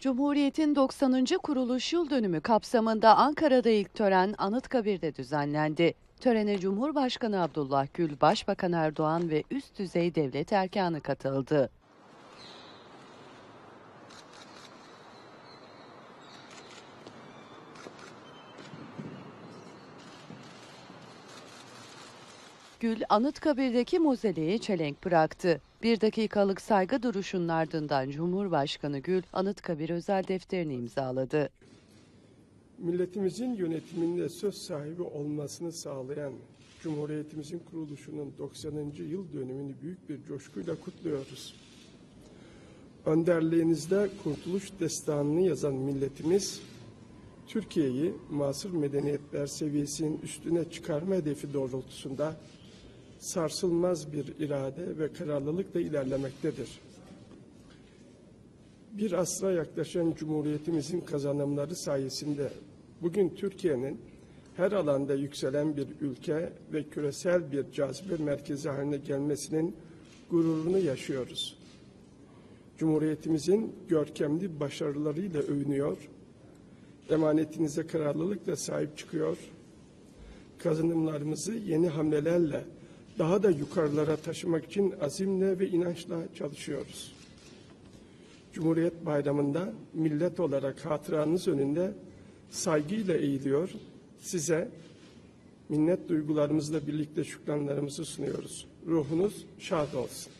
Cumhuriyet'in 90. kuruluş yıl dönümü kapsamında Ankara'da ilk tören Anıtkabir'de düzenlendi. Törene Cumhurbaşkanı Abdullah Gül, Başbakan Erdoğan ve üst düzey devlet erkanı katıldı. Gül, Anıtkabir'deki mozeleye çelenk bıraktı. Bir dakikalık saygı duruşunun ardından Cumhurbaşkanı Gül, Anıtkabir özel defterini imzaladı. Milletimizin yönetiminde söz sahibi olmasını sağlayan Cumhuriyetimizin kuruluşunun 90. yıl dönümünü büyük bir coşkuyla kutluyoruz. Önderliğinizde kurtuluş destanını yazan milletimiz, Türkiye'yi masır medeniyetler seviyesinin üstüne çıkarma hedefi doğrultusunda sarsılmaz bir irade ve kararlılıkla ilerlemektedir. Bir asra yaklaşan Cumhuriyetimizin kazanımları sayesinde bugün Türkiye'nin her alanda yükselen bir ülke ve küresel bir cazibe merkezi haline gelmesinin gururunu yaşıyoruz. Cumhuriyetimizin görkemli başarılarıyla övünüyor, emanetinize kararlılıkla sahip çıkıyor, kazanımlarımızı yeni hamlelerle daha da yukarılara taşımak için azimle ve inançla çalışıyoruz. Cumhuriyet Bayramı'nda millet olarak hatıranız önünde saygıyla eğiliyor. Size minnet duygularımızla birlikte şükranlarımızı sunuyoruz. Ruhunuz şad olsun.